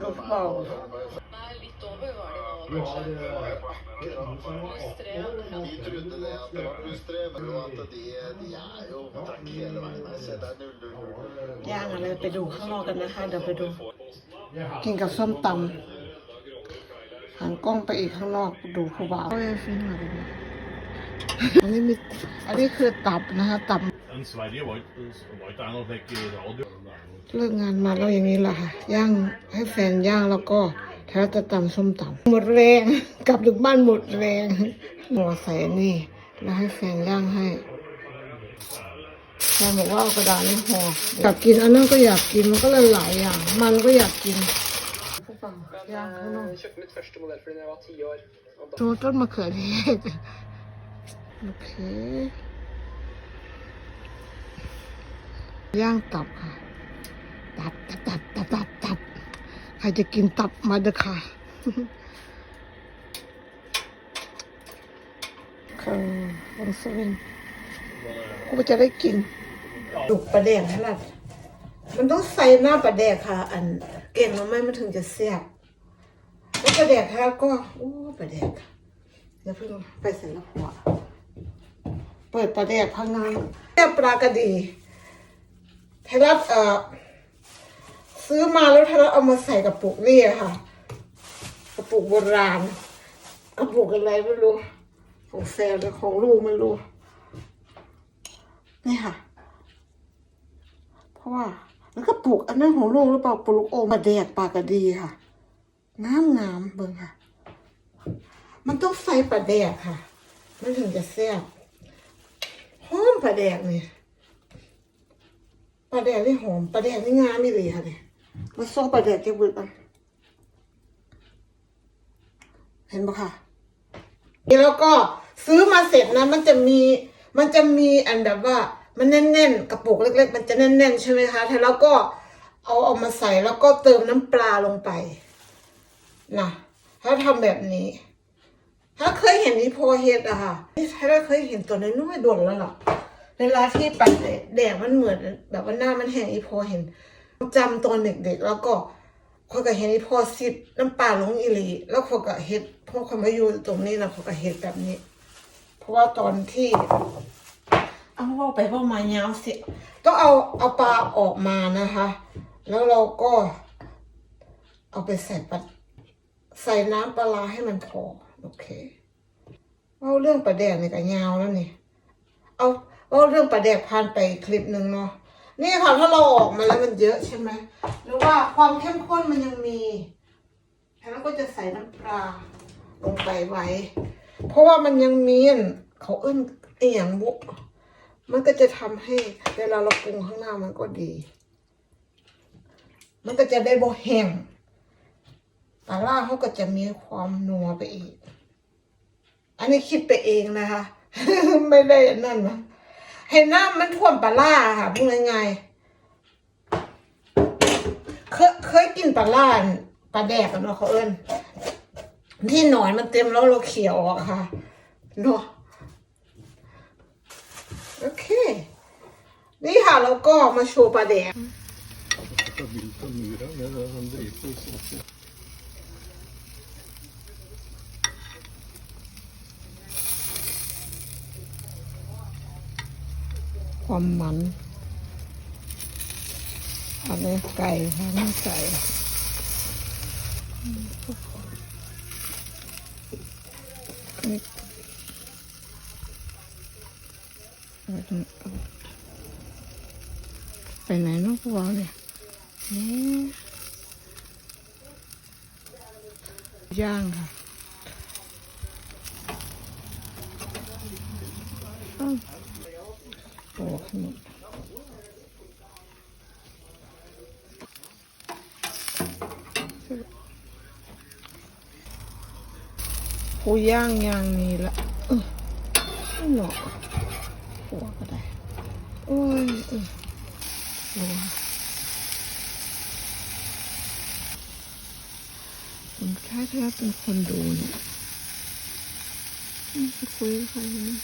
ลูกเบา Nei, litt over var det nå, kanskje. Pluss tre. Ja. Vi trodde det at det var pluss tre, men jo at de, de er jo trekk hele veien. Jeg ser det er null, null, null. ย่างอะไรไปดูข้างนอกกันนะคะ เดี๋ยวไปดู กินกับส้มตำหันกล้องไปอีกข้างนอกดูผู้บ่าวโอ้ยฟินมากเลยอันนี้มีอันนี้คือตับนะคะตับ Men Sverige var ikke, var ikke der når jeg fikk radio. เลิกงานมาแล้วอย่างนี้แหละค่ะ ย่างให้แฟนย่างแล้วก็แถวจะตำส้มตำหมดแรง กลับถึงบ้านหมดแรงหมอใส่นี่ แล้วให้แฟนย่างให้แฟนบอกว่าเอากระดาษนี่ห่ออยากกินอันนั้นก็อยากกินมันก็เลยหลายอย่าง มันก็อยากกินผู้ฟังย่างข้างนอก Jeg kjøpte mitt første modell fordi jeg var ti år. Og da ดูต้นมะเขือเทศ โอเค ย่างตับค่ะ ตับตับตับตับตับตับใครจะกินตับมาเด้อค่ะคือวันเซเว่นกูจะได้กินดุกปลาแดกให้ล่ะมันต้องใส่หน้าปลาแดกค่ะ อันเก่งแล้วไหมมันถึงจะแซ่บแล้วปลาแดกค่ะก็โอ้ปลาแดกอย่าเพิ่งไปใส่ละหัวเปิดปลาแดกพังงานแซ่บปลากระดี ไทยรัฐเอ่อซื้อมาแล้วไทยรัฐเอามาใส่กระปุกนี่ค่ะ กระปุกโบราณกระปุกอะไรไม่รู้ ของแฟนหรือของลูกไม่รู้ นี่ค่ะ เพราะว่าแล้วก็ปลูกอันนั้นของลูกหรือเปล่าปลูกโอมาแดกปากระดีค่ะน้ำน้ำเบิ่งค่ะ มันต้องใส่ปลาแดกค่ะ มันถึงจะแซ่บหอมปลาแดกนี่ป ลาแดกนี่หอมปลาแดกนี่งามไม่เลยค่ะเนี่ยมาส่งปลาแดกเก็บไว้ก่อนเห็นปะค่ะแล้วก็ซื้อมาเสร็จนะมันจะมีมันจะมีอันแบบว่ามันแน่นๆ กระปุกเล็ก ๆ มันจะแน่น ๆ ใช่ไหมคะแล้วก็เอาออกมาใส่แล้วก็เติมน้ำปลาลงไปนะถ้าทำแบบนี้ ถ้าเคยเห็นนี่พอเฮ็ดอะค่ะถ้าเคยเห็นตัวน้อยๆโดนแล้วหรอ เวลาที่ปัดแดดมันเหมือนแบบว่าหน้ามันแห้งอีพอเห็นจำตอนเด็กๆ แล้วก็คนก็เห็นอีพอซิดน้ำปลาลงอีหลี แล้วคนก็เฮ็ดพวกคนมาอยู่ตรงนี้นะคนก็เฮ็ดแบบนี้ เพราะว่าตอนที่ เอาว่าไปว่ามาเงาวสิต้องเอาเอาปลาออกมานะคะ แล้วเราก็ เอาไปใส่ปลาใส่น้ำปลาให้มันพอโอเคเว่าเรื่องปลาแดกนี่ก็ยาวแล้วนี่ เอา ว่าเรื่องปลาแดกผ่านไปคลิปหนึ่งเนาะนี่ค่ะถ้าเราออกมาแล้วมันเยอะใช่ไหมหรือว่าความเข้มข้นมันยังมีแล้วก็จะใส่น้ำปลาลงไปไว้ เพราะว่ามันยังมีนเขาเอื้นเอียงบุมันก็จะทำให้เวลาเราปรุงข้างหน้ามันก็ดี มันก็จะได้บ่แห้งปลาล่าเขาก็จะมีความนัวไปอีก อันนี้คิดไปเองนะคะ ไม่ได้นนั่นนะ เห็นน้ามันท่วมปลาล่าค่ะพูดง่ายๆเคยเคยกินปลาล่าปลาแดกกันเนาะเขาเอิ้นที่หนอนมันเต็มแล้วเราเขี่ยออกค่ะเนาะโอเค นี่ค่ะแล้วก็มาโชว์ปลาแดก ความมันอันนี้ไก่ค่ะนี่ไก่นี่ไปไหนน้องพวกเราเนี่ยนี่ย่างค่ะอ้าวโอ้ข นมกูย่างย่างนี้ละเออไม่หนอกหัวก็ได้ โอ้ยเออระวังผมแค่แค่เป็นคนดูเนี่ยอืมจะคุยใครเนี่ย